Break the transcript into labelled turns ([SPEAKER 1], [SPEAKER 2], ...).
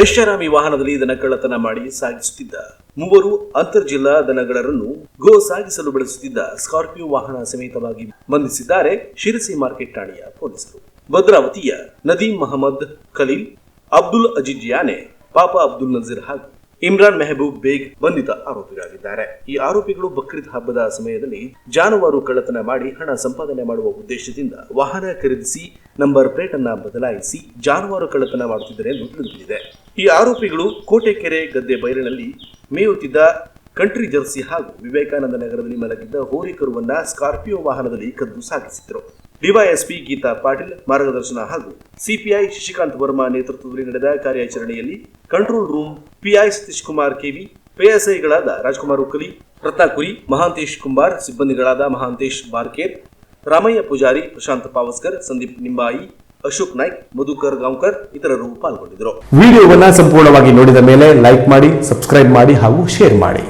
[SPEAKER 1] ಐಷಾರಾಮಿ ವಾಹನದಲ್ಲಿ ದನ ಕಳ್ಳತನ ಮಾಡಿ ಸಾಗಿಸುತ್ತಿದ್ದ. ಮೂವರು ಅಂತರ್ಜಿಲ್ಲಾ ದನಗಳರನ್ನು ಗೋ ಸಾಗಿಸಲು ಬಳಸುತ್ತಿದ್ದ ಸ್ಕಾರ್ಪಿಯೋ ವಾಹನ ಸಮೇತವಾಗಿ ಬಂಧಿಸಿದ್ದಾರೆ ಶಿರಸಿ ಮಾರ್ಕೆಟ್ ಠಾಣೆಯ ಪೊಲೀಸರು. ಭದ್ರಾವತಿಯ ನದೀಮ್ ಮಹಮ್ಮದ್ ಖಲೀಲ್, ಅಬ್ದುಲ್ ಅಜಿಜ್ ಯಾನೆ, ಪಾಪ ಅಬ್ದುಲ್ ನಜೀರ್ ಹಾಗೂ ಇಮ್ರಾನ್ ಮೆಹಬೂಬ್ ಬೇಗ್ ಬಂಧಿತ ಆರೋಪಿಗಳಾಗಿದ್ದಾರೆ. ಈ ಆರೋಪಿಗಳು ಬಕ್ರೀದ್ ಹಬ್ಬದ ಸಮಯದಲ್ಲಿ ಜಾನುವಾರು ಕಳ್ಳತನ ಮಾಡಿ ಹಣ ಸಂಪಾದನೆ ಮಾಡುವ ಉದ್ದೇಶದಿಂದ ವಾಹನ ಖರೀದಿಸಿ ನಂಬರ್ ಪ್ಲೇಟ್ ಅನ್ನ ಬದಲಾಯಿಸಿ ಜಾನುವಾರು ಕಳ್ಳತನ ಮಾಡುತ್ತಿದ್ದಾರೆ ಎಂದು ತಿಳಿದುಬಂದಿದೆ. ಈ ಆರೋಪಿಗಳು ಕೋಟೆಕೆರೆ ಗದ್ದೆ ಬೈಲಿನಲ್ಲಿ ಮೇಯುತ್ತಿದ್ದ ಕಂಟ್ರಿ ಜರ್ಸಿ ಹಾಗೂ ವಿವೇಕಾನಂದ ನಗರದಲ್ಲಿ ಮಲಗಿದ್ದ ಹೋರಿಕರುವನ್ನ ಸ್ಕಾರ್ಪಿಯೋ ವಾಹನದಲ್ಲಿ ಕದ್ದು ಸಾಗಿಸಿದ್ರು ಡಿವೈಎಸ್ಪಿ ಗೀತಾ ಪಾಟೀಲ್, ಮಾರ್ಗದರ್ಶನ ಹಾಗೂ ಸಿಪಿಐ ಶಶಿಕಾಂತ್ ವರ್ಮಾ ನೇತೃತ್ವದಲ್ಲಿ ನಡೆದ ಕಾರ್ಯಾಚರಣೆಯಲ್ಲಿ control room PI Satish Kumar KV ಪಿಎಸ್ಐಗಳಾದ Rajkumar Ukkali, Ratnakuri, Mahantesh Kumbar ಸಿಬ್ಬಂದಿಗಳಾದ ಮಹಾಂತೇಶ್ ಬಾರ್ಕೇರ್, ರಾಮಯ್ಯ ಪೂಜಾರಿ ಪ್ರಶಾಂತ್ ಪಾವಸ್ಕರ್, ಸಂದೀಪ್ ನಿಂಬಾಯಿ ಅಶೋಕ್ ನಾಯ್ಕ್, ಮಧುಕರ್ ಗಾಂವ್ಕರ್ ಇತರರು ಪಾಲ್ಗೊಂಡಿದ್ದರು.
[SPEAKER 2] ವಿಡಿಯೋವನ್ನ ಸಂಪೂರ್ಣವಾಗಿ ನೋಡಿದ ಮೇಲೆ ಲೈಕ್ ಮಾಡಿ, ಸಬ್ಸ್ಕ್ರೈಬ್ ಮಾಡಿ ಹಾಗೂ ಶೇರ್ ಮಾಡಿ.